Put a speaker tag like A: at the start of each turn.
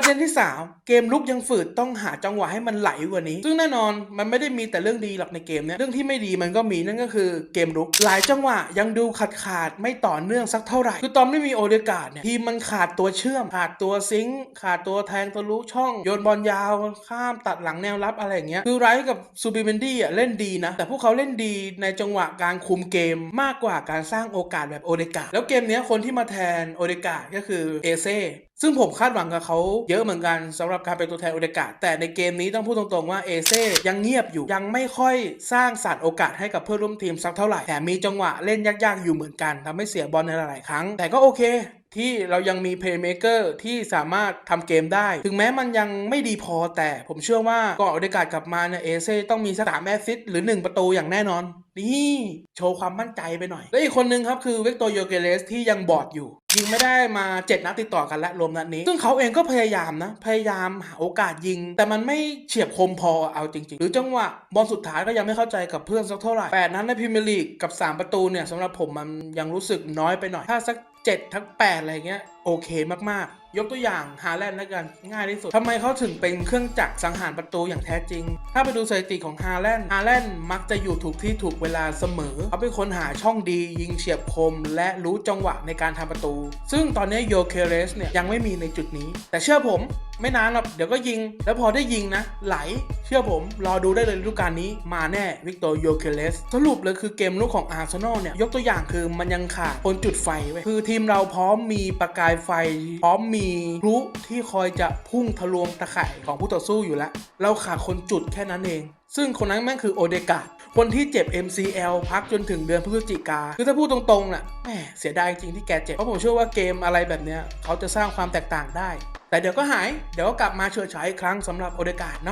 A: ประเด็นที่ 3 เกมลุกยังฝืดต้องหาจังหวะให้มันไหลกว่านี้ ซึ่งแน่นอนมันไม่ได้มีแต่เรื่องดีหรอกในเกมเนี้ยเรื่องที่ไม่ดีมันก็มีนั่นก็คือเกมลุก หลายจังหวะยังดูขาดขาดไม่ต่อเนื่องสักเท่าไหร่ คือตอนไม่มีโอเดกาดเนี่ยทีมมันขาดตัวเชื่อม ขาดตัวซิงค์ขาดตัวแทงทะลุช่องโยนบอลยาวข้ามตัดหลังแนวรับอะไรอย่างเงี้ยคือไรกับซูบิเบนดี้อะเล่นดีนะ แต่พวกเขาเล่นดีในจังหวะการคุมเกมมากกว่าการสร้างโอกาสแบบโอเดกาดแล้วเกมเนี้ยคนที่มาแทนโอเดกาดก็คือเอเซ ซึ่งผมคาดหวังกับเขาเยอะเหมือนกันสำหรับการเป็นตัวแทนโอเดกาแต่ในเกมนี้ต้องพูดตรงๆว่าเอเซ่ยังเงียบอยู่ยังไม่ค่อยสร้างสรรค์โอกาสให้กับเพื่อนร่วมทีมสักเท่าไหร่แต่มีจังหวะเล่นยากๆอยู่เหมือนกันทำให้เสียบอลในหลายๆครั้ง แต่ก็โอเค ที่เรายังมีเพลย์เมเกอร์ที่สามารถทำเกมได้ ถึงแม้มันยังไม่ดีพอแต่ผมเชื่อว่าก่อนโอเดกาดกลับมาเนี่ยเอเซ่ต้องมีสักสามแอสซิสต์หรือ 1 ประตูอย่างแน่นอน นี่โชว์ความมั่นใจไปหน่อย และอีกคนนึงครับคือเวกโตโยเกเรสที่ยังบอดอยู่ยิงไม่ได้มา 7 นัดติดต่อกันและรวมนัดนี้ ซึ่งเขาเองก็พยายามนะ พยายามหาโอกาสยิง แต่มันไม่เฉียบคมพอเอาจริง ๆ หรือจังหวะบอลสุดท้ายก็ยังไม่เข้าใจกับเพื่อนสักเท่าไหร่แปดนัดในพรีเมียร์ลีกกับ 3 ประตูเนี่ยสำหรับผมมันยังรู้สึกน้อยไปหน่อย ถ้าสัก 7 ทั้ง 8 อะไรเงี้ย โอเคมากๆ ยกตัวอย่างฮาแลนด์แล้วกันง่ายที่สุดทำไมเขาถึงเป็นเครื่องจักรสังหารประตูอย่างแท้จริง ถ้าไปดูสถิติของฮาแลนด์ฮาแลนด์มักจะอยู่ถูกที่ถูกเวลาเสมอ เขาเป็นคนหาช่องดียิงเฉียบคม และรู้จังหวะในการทำประตู ซึ่งตอนนี้โยเคเรสเนี่ยยังไม่มีในจุดนี้ แต่เชื่อผมไม่นานหรอกเดี๋ยวก็ยิง แล้วพอได้ยิงนะ ไหล เชื่อผม รอดูได้เลยฤดูกาลนี้มาแน่วิกตอร์โยเคเลสสรุปเลยคือเกมลุกของอาร์เซนอลเนี่ยยกตัวอย่างคือมันยังขาดคนจุดไฟไว้คือทีมเราพร้อมมีประกายไฟ พร้อมมีพลุที่คอยจะพุ่งทะลวงตะข่ายของผู้ต่อสู้อยู่แล้ว เราขาดคนจุดแค่นั้นเอง ซึ่งคนนั้นแม่งคือโอเดกาดคนที่เจ็บ MCL พักจนถึงเดือนพฤศจิกา คือถ้าพูดตรงๆน่ะแหมเสียดายจริงที่แกเจ็บ เพราะผมเชื่อว่าเกมอะไรแบบเนี้ยเขาจะสร้างความแตกต่างได้ แต่เดี๋ยวก็หาย เดี๋ยวก็กลับมาเฉิดฉายอีกครั้งสำหรับโอเดกาดเนาะ